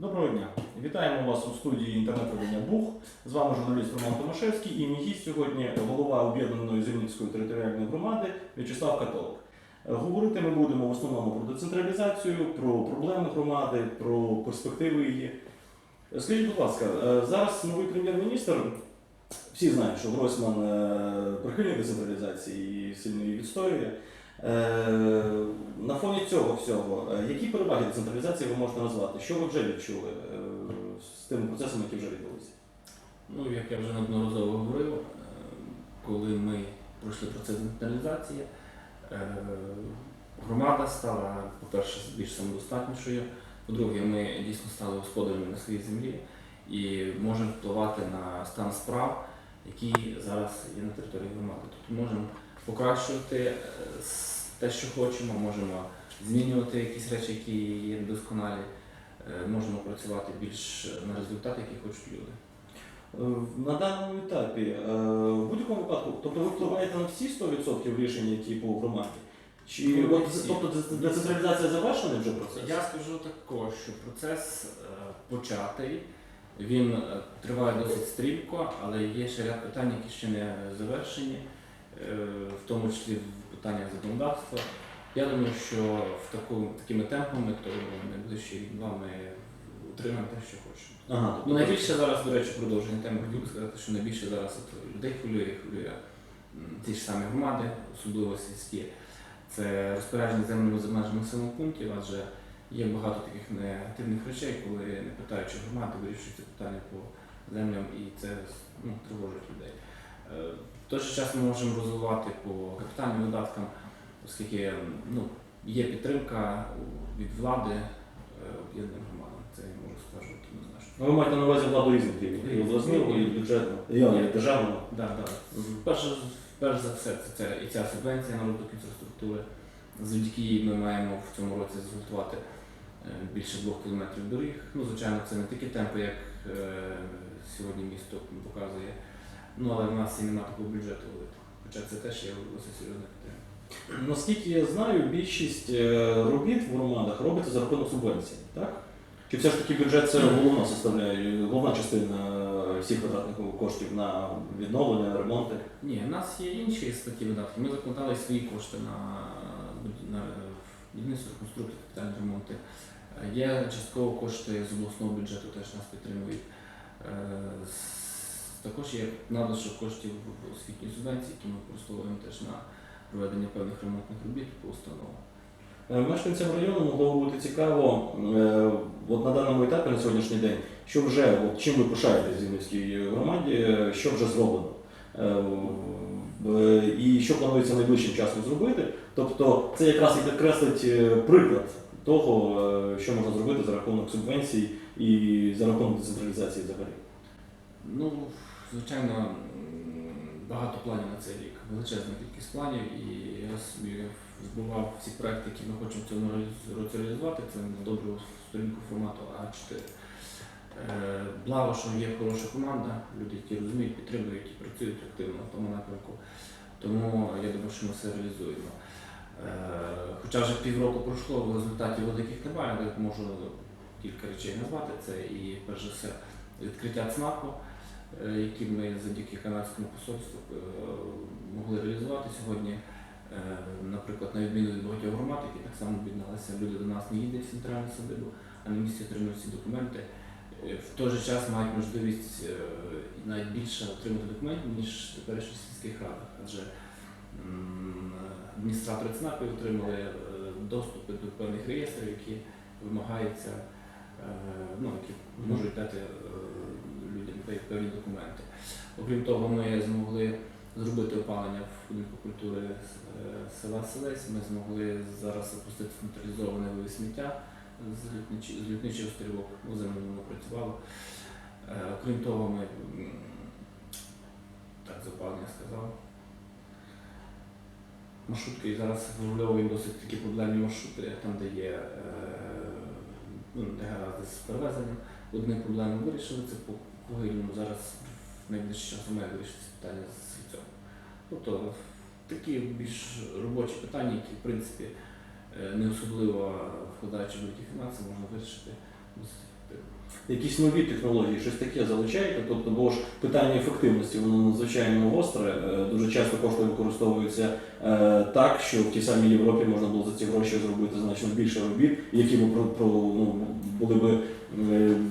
Доброго дня. Вітаємо вас у студії інтернет-видання Бух. З вами журналіст Роман Томашевський і мій гість сьогодні голова об'єднаної Зимницької територіальної громади В'ячеслав Католик. Говорити ми будемо в основному про децентралізацію, про проблеми громади, про перспективи її. Скажіть, будь ласка, е, зараз новий прем'єр-міністр. Всі знають, що Гройсман е, прихильник децентралізації і сильно її відстоює. Е, На фоні цього всього, е, які переваги децентралізації ви можете назвати? Що ви вже відчули е, з тими процесами, які вже відбулися? Ну, як я вже неодноразово говорив, коли ми пройшли процес децентралізації, громада стала, по-перше, більш самодостатнішою, по-друге, ми дійсно стали господарями на своїй землі і можемо впливати на стан справ, які зараз є на території громади. Тобто можемо покращувати е, те, що хочемо, можемо змінювати якісь речі, які є недосконалі, е, можемо працювати більш на результати, які хочуть люди. Е, На даному етапі, в будь-якому випадку, тобто ви впливаєте на всі 100% рішень, які по громаді? Чи Ну, от, тобто децентралізація завершений вже процес? Я скажу також, що процес початий, він триває досить стрімко, але є ще ряд питань, які ще не завершені, в тому числі в питаннях законодавства. Я думаю, що в таку, такими темпами, то найближчі рік-два ми отримаємо те, що хочемо. Ага, Ну, найбільше зараз, до речі, продовження теми хотів би сказати, що найбільше зараз от людей хвилює, хвилює ті ж самі громади, особливо сільські. Це розпорядження землями за межами населених пунктів, адже є багато таких негативних речей, коли не питаючи громади, вирішуються питання по землям і це ну, тривожить людей. Е, В той же час ми можемо розвивати по капітальним видаткам, оскільки ну, є підтримка від влади е, об'єднаним громадам. Це я можу стверджувати однозначно. Ну, Ви маєте на увазі владу різних рівнів, і обласного, і бюджетного, і державного. Да, да. Перш, перш за все, це, це і ця субвенція на розвиток інфраструктури. Завдяки їй ми маємо в цьому році зготувати е, більше двох кілометрів доріг. Ну, звичайно, це не такі темпи, як е, сьогодні місто показує. Ну, але в нас і немає такого бюджету великого. Хоча це теж є досить серйозна підтримка. Наскільки я знаю, більшість е, робіт в громадах робиться за рахунок субвенцій, так? Чи все ж таки бюджет це головна составляє, головна частина всіх витратних коштів на відновлення, ремонти? Ні, в нас є інші статті видатків. Ми закладали свої кошти на, на будівництво, реконструкцію, капітальні ремонти. Е, Є частково кошти з обласного бюджету, теж нас підтримують. Також є надлишок коштів в освітній субвенції, які ми використовуємо теж на проведення певних ремонтних робіт по установам. Е, Мешканцям району могло бути цікаво, е, от на даному етапі на сьогоднішній день, що вже, от, чим ви пишаєтесь в Зімницькій громаді, е, що вже зроблено. І що планується найближчим часом зробити. Тобто це якраз і підкреслить приклад того, що можна зробити за рахунок субвенцій і за рахунок децентралізації взагалі. Ну, звичайно, багато планів на цей рік. Величезна кількість планів, і я собі збивав всі проекти, які ми хочемо в цьому році реалізувати. Це на добру сторінку формату А4. Е, Благо, що є хороша команда, люди, які розуміють, підтримують і працюють активно в тому напрямку. Тому я думаю, що ми все реалізуємо. Е, Хоча вже півроку пройшло, в результаті великих немає, але можу кілька речей назвати. Це і перш за все відкриття ЦНАПу, які ми завдяки канадському посольству е, могли реалізувати сьогодні. Е, Наприклад, на відміну від багатьох громад, які так само об'єдналися, люди до нас не їдуть в центральну садибу, а на місці отримують всі документи. Е, В той же час мають можливість е, навіть більше отримати документів, ніж теперішніх сільських радах. Адже адміністратори ЦНАПів отримали е, доступи до певних реєстрів, які вимагаються, е, ну, які можуть дати е, певні документи. Окрім того, ми змогли зробити опалення в будинку культури е, села Селесь. Ми змогли зараз запустити централізоване вивіз сміття з з літничих острівок. Ну, воно працювало. Е, Окрім того, ми так за опалення сказав. Маршрутки зараз врегульовуємо досить такі проблемні маршрути, там, де є е, ну, де гаразди з перевезенням. Одні проблеми вирішили, це по Зараз в найближчий час має вирішитися питання з цього. Тобто такі більш робочі питання, які в принципі е, не особливо вкладаючи великі фінанси, можна вирішити. Якісь нові технології, щось таке залучаєте? Тобто, бо ж питання ефективності воно надзвичайно гостре. Е, Дуже часто кошти використовуються е, так, що в тій самій Європі можна було за ці гроші зробити значно більше робіт, які б ну, були б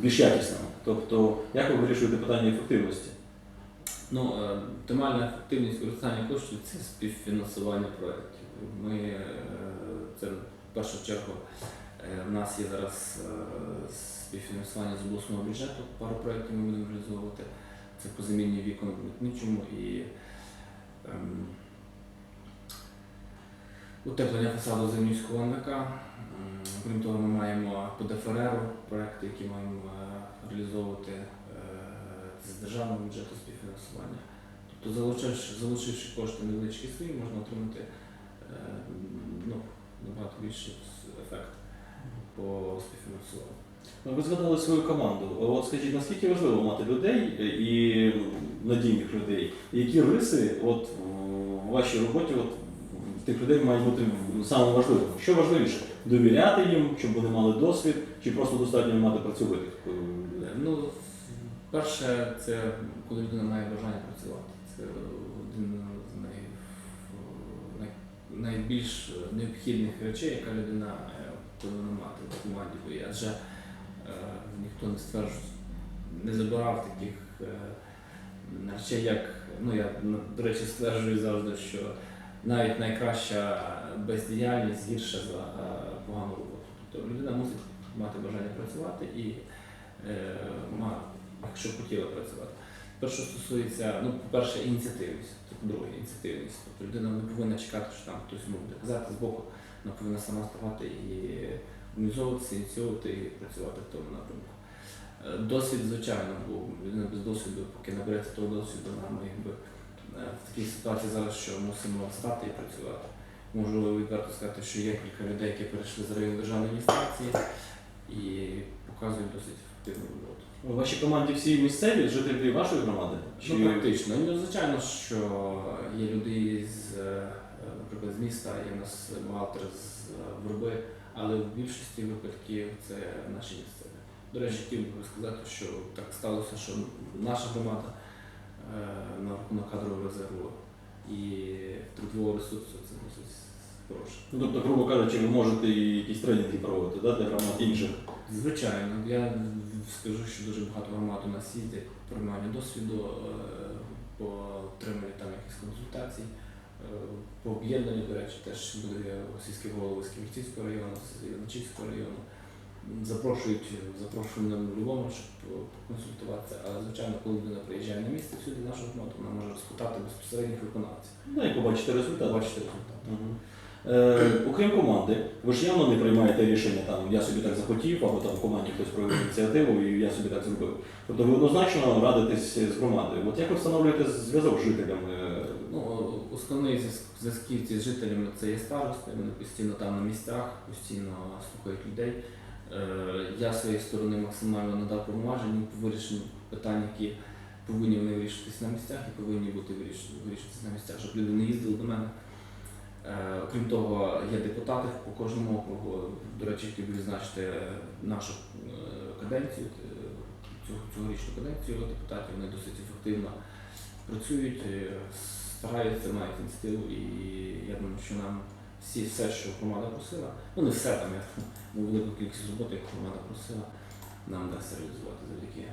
більш якісними. Тобто, як ви вирішуєте питання ефективності? Ну, е, оптимальна ефективність використання коштів це співфінансування проєктів. Ми е, це в першу чергу е, в нас є зараз співфінансування з обласного бюджету. Пару проєктів ми будемо реалізовувати. Це позамінні вікон в митничому і ем, утеплення фасаду Землівського НВК. Крім того, ми маємо по ДФРР проекти, які маємо е, реалізовувати е, з державного бюджету співфінансування. Тобто, залучивши, залучивши кошти невеличкі свої, можна отримати е, ну, набагато більший ефект по співфінансуванню. Ви згадали свою команду. От скажіть, наскільки важливо мати людей і надійних людей? Які риси от, в вашій роботі от, тих людей мають бути саме важливим? Що важливіше? Довіряти їм, щоб вони мали досвід, чи просто достатньо мати працьовитих? Ну, перше, це коли людина має бажання працювати. Це один з най, най, найбільш необхідних речей, яка людина е, повинна мати в команді. Бо. Адже е, ніхто не стверджує, не забирав таких е, речей, як, ну я до речі, стверджую завжди, що навіть найкраща бездіяльність гірша за е, погану роботу. Тобто людина мусить мати бажання працювати і якщо хотіла працювати. Те, що стосується, ну, по-перше, ініціативність, це по-друге, ініціативність. Тобто людина не повинна чекати, що там хтось буде казати з боку, вона повинна сама ставати і організовуватися, ініціювати і працювати в тому напрямку. Е, Досвід, звичайно, бо людина без досвіду, поки набереться того досвіду, нам якби е, в такій ситуації зараз, що мусимо стати і працювати. Можу відверто сказати, що є кілька людей, які перейшли з району державної адміністрації і показують досить. У вашій команді всі місцеві жителі вашої громади? Чи... Ну, практично. Ну, звичайно, що є люди з, е, наприклад, з міста, є у нас бухгалтер з е, Верби, але в більшості випадків це наші місцеві. До речі, хотів би сказати, що так сталося, що наша громада е, на рахунок кадрового резерву і трудового ресурсу це досить хороше. Ну, тобто, грубо кажучи, ви можете і якісь тренінги проводити да, для громад інших. Звичайно, я скажу, що дуже багато громад у нас їздять по прийманню досвіду, е, по отриманню там якихось консультацій, е, по об'єднанню, до речі, теж були російські голови з Київського району, з Іваничівського району. Запрошують, запрошують на любому, щоб консультуватися. Але звичайно, коли людина приїжджає на місце, сюди нашу громаду, вона може розпитати безпосередніх виконавців. Ну і побачити результат. Бачити результат. Мгм. Е, окрім команди, ви ж явно не приймаєте рішення там я собі так захотів, або там в команді хтось проявив ініціативу і я собі так зробив. Тобто ви однозначно радитесь з громадою. От як ви встановлюєте зв'язок з жителями? Ну, основний зв'язк- зв'язківці з жителями це є старости, вони постійно там на місцях, постійно слухають людей. Е, Я з своєї сторони максимально надав повноважень по вирішенню питань, які повинні вони вирішитись на місцях і повинні бути виріш- вирішитись на місцях, щоб люди не їздили до мене. Е, Окрім того, є депутати по кожному округу. До речі, хотів відзначити е, нашу е, каденцію, цьогорічну каденцію депутатів, вони досить ефективно працюють, стараються, мають ініціативу, і я думаю, що нам всі все, що громада просила, ну не все там, я ну, велику кількість роботи, яку громада просила, нам вдасться реалізувати завдяки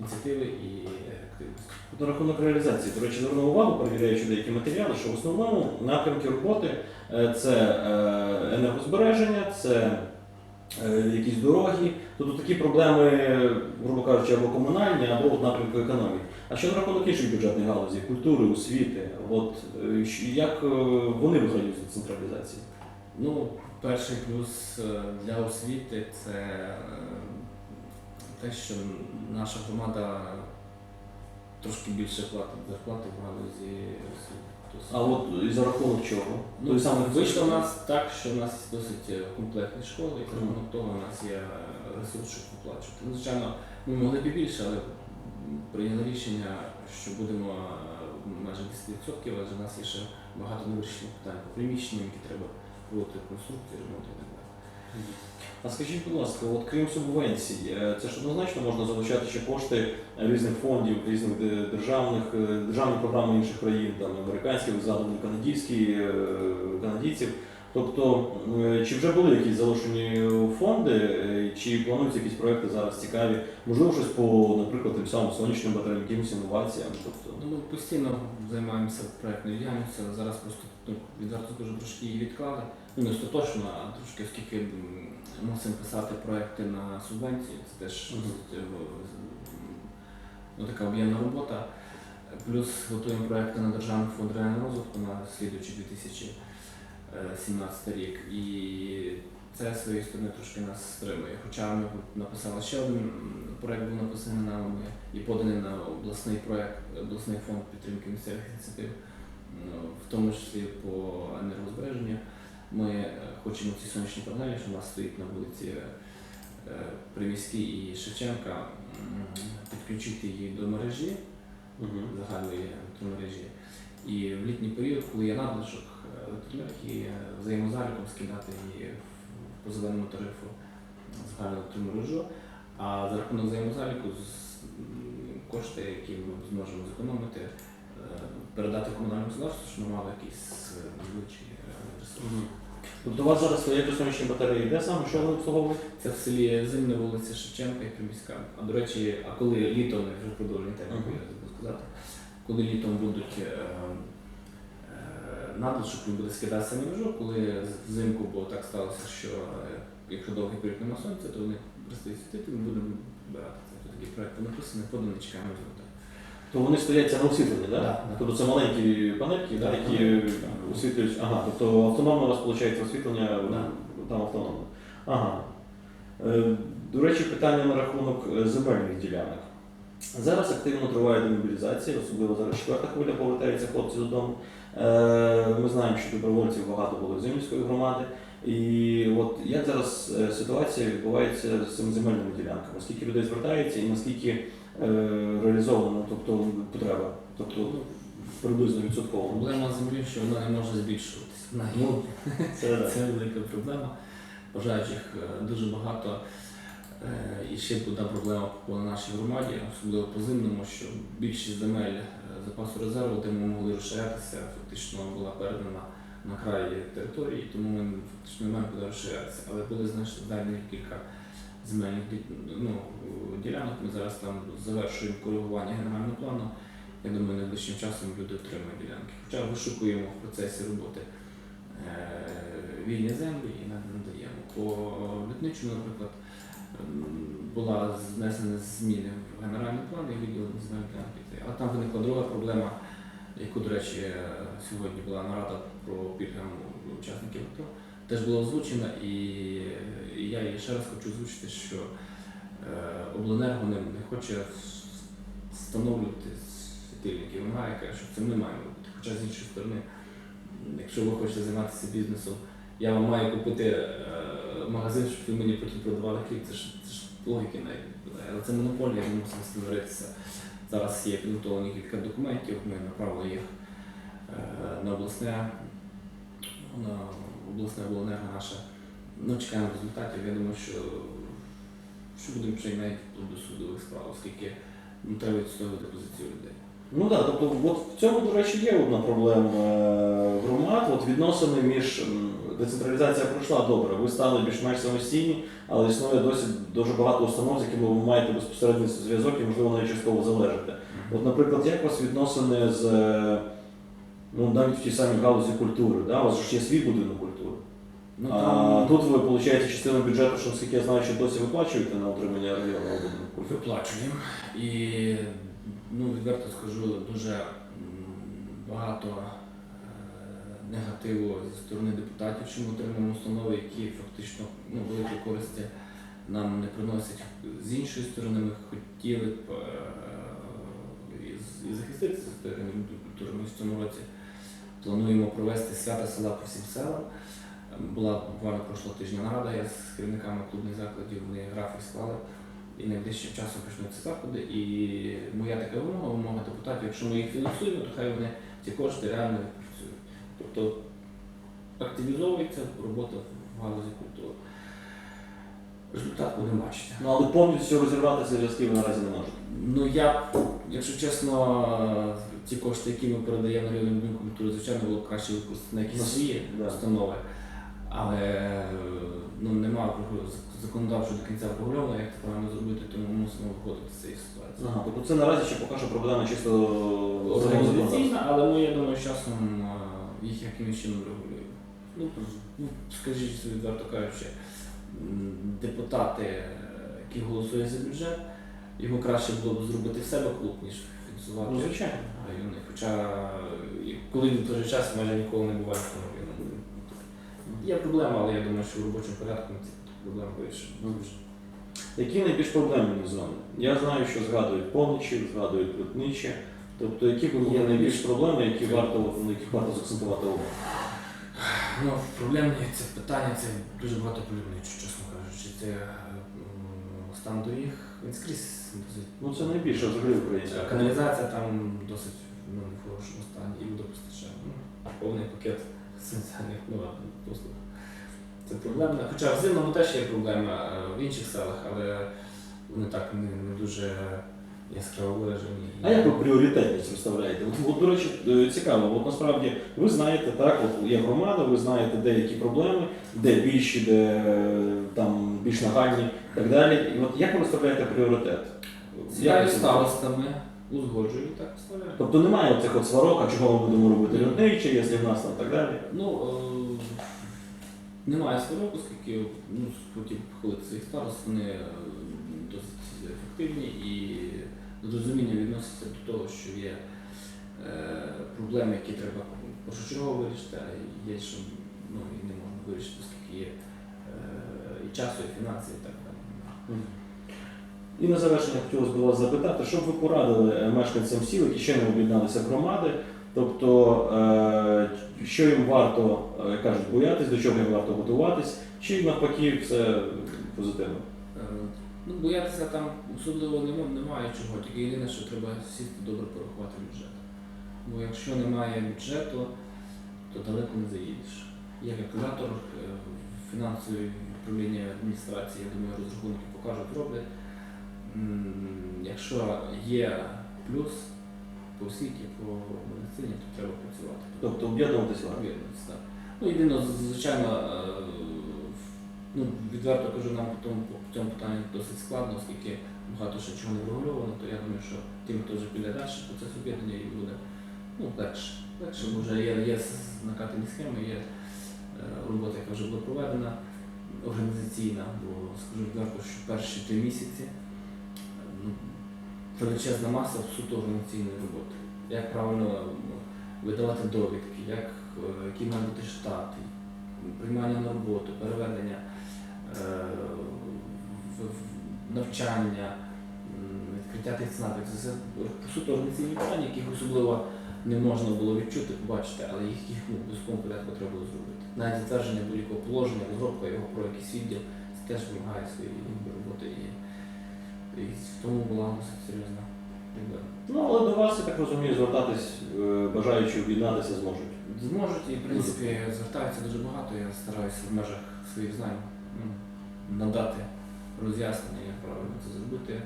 ініціативи і ефективності. От На рахунок реалізації, до речі, звернув увагу, перевіряючи деякі матеріали, що в основному напрямки роботи е, це е, енергозбереження, це е, якісь дороги, тобто такі проблеми, грубо кажучи, або комунальні, або от напрямку економіки. А що на рахунок інших бюджетних галузей, культури, освіти, от як вони виходять з децентралізації? Ну, перший плюс для освіти це те, що наша громада трошки більше платить зарплати в галузі освіти. А от і за рахунок чого? Ну, Той самий вийшло у нас так, що в нас досить е, комплектні школи, і за рахунок того у нас є ресурс, щоб оплачувати. Ну, звичайно, ми могли б і більше, але прийняли рішення, що будемо е, майже 10%, адже в нас є ще багато невирішених питань по приміщенням, які треба проводити конструкції, ремонт і так далі. А скажіть, будь ласка, от крім субвенцій, е, це ж однозначно можна залучати ще кошти різних фондів, різних державних, е, державних програм інших країн, там американських, задані канадські, е, канадійців. Тобто, е, чи вже були якісь залучені фонди, е, чи плануються якісь проекти зараз цікаві? Можливо, щось по, наприклад, тим самим сонячним батареям, якимось інноваціям. Тобто, Ну, постійно займаємося проектною діяльністю, зараз просто ну, відверто кажу, трошки її відклали. Не остаточно, а трошки, оскільки мусимо писати проекти на субвенції, це теж Мгм. е, ну, така об'ємна робота. Плюс готуємо проекти на Державний фонд реального розвитку на слідуючий 2017 рік. І це з своєї сторони трошки нас стримує. Хоча ми написали ще один проект, був написаний нами і поданий на обласний проект, обласний фонд підтримки місцевих ініціатив, ну, в тому числі по енергозбереженню. Ми е, хочемо ці сонячні панелі, що у нас стоїть на вулиці е, Приміській і Шевченка, підключити її до мережі загальної електромережі. І в літній період, коли є надлишок е, електроенергії, е, взаємозаліком скидати її по зеленому тарифу загальну електромережу, а за рахунок взаємозаліку кошти, які ми зможемо зекономити, е, передати комунальному господарству, щоб ми мали якийсь е, невеличкий е, ресурс. Мгм. Тобто у вас зараз стоять сонячні батареї, де саме, що вони обслуговують? Це в селі Зимна вулиця Шевченка і Приміська. А до речі, а коли літом, я вже продовження теми, Мгм. я забув сказати, коли літом будуть е, е, надлишок, він буде скидатися на межу, коли взимку, бо так сталося, що е, якщо довгий період нема сонця, то вони перестають світити, ми будемо збирати це. Такий проект написаний, поданий, чекаємо результат. То вони стоять це на освітленні? Да, да. Тобто це маленькі панельки, Да, які освітлюють. Ага, тобто автономно у вас виходить освітлення Да. там автономно. Ага. Е, До речі, питання на рахунок е, земельних ділянок. Зараз активно триває демобілізація, особливо зараз четверта хвиля повертаються хлопці додому. Е, Ми знаємо, що добровольців багато було з Зимівської громади. І от як зараз е, ситуація відбувається з цими земельними ділянками? Скільки людей звертається і наскільки реалізована тобто, потреба? Тобто приблизно відсотково. Проблема землі, що вона не може збільшуватися. Ну, Це. Це велика проблема. Бажаючих е, дуже багато. Е, І ще одна проблема по нашій громаді, особливо по зимному, що більшість земель е, запасу резерву, де ми могли розширятися, фактично була передана на краї території, тому ми фактично не маємо куди розширятися. Але були знаєш, далі кілька земельних ну, ділянок. Ми зараз там завершуємо коригування генерального плану. Я думаю, найближчим часом люди отримають ділянки. Хоча вишукуємо в процесі роботи е, вільні землі і над- надаємо. По літничому, наприклад, була знесена зміни в генеральний план і виділені земельні ділянки. Але там виникла друга проблема, яку, до речі, сьогодні була нарада про пільгам учасників АТО, теж була озвучена, і я ще раз хочу озвучити, що е, обленерго не, не хоче встановлювати світильники. Вимагає, каже, що це ми маємо робити. Хоча з іншої сторони, якщо ви хочете займатися бізнесом, я вам маю купити е, магазин, щоб ви мені потім продавали хліб. Це ж, це ж логіки навіть. Але це монополія, ми мусимо цим. Зараз є підготовлені кілька документів, ми направили їх е, на обласне, на обласне обленерго наше. Ну, чекаємо результатів. Я думаю, що, що будемо й навіть до судових справ, оскільки ну, треба відстоювати позицію людей. Ну так, тобто от в цьому, до речі, є одна проблема е, громад. От відносини між децентралізація пройшла добре. Ви стали більш-менш самостійні, але існує досі дуже багато установ, з якими ви маєте безпосередній зв'язок і, можливо, навіть частково залежите. От, наприклад, як у вас відносини з е, ну, навіть в тій самій галузі культури? Да? У вас ж є свій будинок культури. Ну, а тут ви получаєте частину бюджету, що наскільки я знаю, що досі виплачуєте на утримання районного будинку виплачуємо. І ну, відверто скажу, дуже багато е, негативу зі сторони депутатів, що ми отримуємо установи, які фактично ну, великої користі нам не приносять. З іншої сторони, ми хотіли б е, і захиститися в цьому році плануємо провести свято села по всім селам. Була буквально прошлого тижня нарада, я з керівниками клубних закладів, вони графік склали. І найближчим часом почнуться заходи. І моя така вимога, вимога депутатів, якщо ми їх фінансуємо, то хай вони ці кошти реально відпрацюють. Тобто активізовується робота в галузі культури. результат будемо бачити. Ну але повністю розірвати ці зв'язки ви наразі не можете. Ну я, якщо чесно, ті кошти, які ми передаємо на рівень культури, звичайно, було б краще використати на якісь Ну, свої да. установи. Але е, ну, немає прогу- законодавчо до кінця врегульовано, як це правильно зробити, тому ми мусимо виходити з цієї ситуації. Ага, тобто це наразі ще поки що проблема чисто Організаційна, але ми, я думаю, з часом е, їх якимось чином регулюємо. Ну, ну, скажіть собі, відверто кажучи, депутати, які голосують за бюджет, йому краще було б зробити в себе клуб, ніж фінансувати Ну, звичайно. райони. Хоча е, коли він в той же час майже ніколи не буває в. Є проблема, але я думаю, що в робочому порядку ми ці проблеми вирішимо. Які найбільш проблемні зони? Я знаю, що згадують Поничів, згадують Крутниче. Тобто, які є найбільш проблеми, які варто, на яких варто закцентувати увагу? Ну, проблемні це питання, це дуже багато полюбничу, чесно кажучи. Це е, стан доріг, він скрізь. Ну це найбільше взагалі українська. Е, Каналізація там досить ну, в хорошому стані і водопостачання. Ну, повний пакет соціальних ну, послуг. Це проблемна. Хоча в Зимному теж є проблема е, в інших селах, але вони так не, не дуже яскраво виражені. А як ви пріоритетність розставляєте? От, от, до речі, е, цікаво, от насправді ви знаєте, так, от є громада, ви знаєте, де які проблеми, де більші, де е, там більш нагальні і так далі. І от як ви розставляєте пріоритет? Я Як старостами узгоджую так вставляю. Тобто немає оцих от сварок, а чого ми будемо робити людниче, якщо в нас там так далі. Ну, е, немає сварок, оскільки ну, хотів похвалити своїх старост, вони е, досить ефективні і з розумінням відносяться до того, що є е, проблеми, які треба першочергово вирішити, а є, що ну, і не можна вирішити, оскільки є е, і часу, і фінанси, і так далі. І на завершення хотілося б вас запитати, що б ви порадили е, мешканцям сіл, які ще не об'єдналися громади, тобто е, що їм варто, е, як кажуть, боятись, до чого їм варто готуватись, чи навпаки все позитивно? Ну, боятися там особливо нема- немає чого, тільки єдине, що треба сісти добре порахувати бюджет. Бо якщо немає бюджету, то далеко не заїдеш. Є калькулятор, фінансове управління адміністрації, я думаю, розрахунки покажуть, роблять. Якщо є плюс по освіті, по медицині, то треба працювати. Тобто об'єднуватись варто. Об'єднуватися, так. Ну, єдине, звичайно, е, ну, відверто кажу, нам по тому, по цьому питанню досить складно, оскільки багато ще чого не врегульовано, то я думаю, що тим, хто вже піде далі, процес об'єднання і буде ну, легше. Легше, бо вже є, є накатані схеми, є е, робота, яка вже була проведена, організаційна, бо скажу відверто, що перші три місяці величезна маса суто організаційної роботи. Як правильно ну, видавати довідки, як, е, який має бути штат, приймання на роботу, переведення, е, навчання, відкриття тих ЦНАПів. Це суто організаційні питання, яких особливо не можна було відчути, побачити, але їх, їх ну, порядку треба було зробити. Навіть затвердження будь-якого положення, розробка його про якийсь відділ, це теж вимагає своєї роботи і, тому була досить серйозна проблема. Ну, але до вас, я так розумію, звертатись, е, бажаючи об'єднатися зможуть. Зможуть і в принципі звертаються дуже багато. Я стараюся в межах своїх знань ну, надати роз'яснення, як правильно це зробити.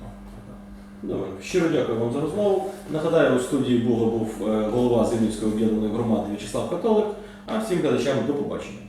Ну, так. Добре, щиро дякую вам за розмову. Нагадаю, у студії Бога був е, голова Зимівської об'єднаної громади В'ячеслав Католик, а всім глядачам до побачення.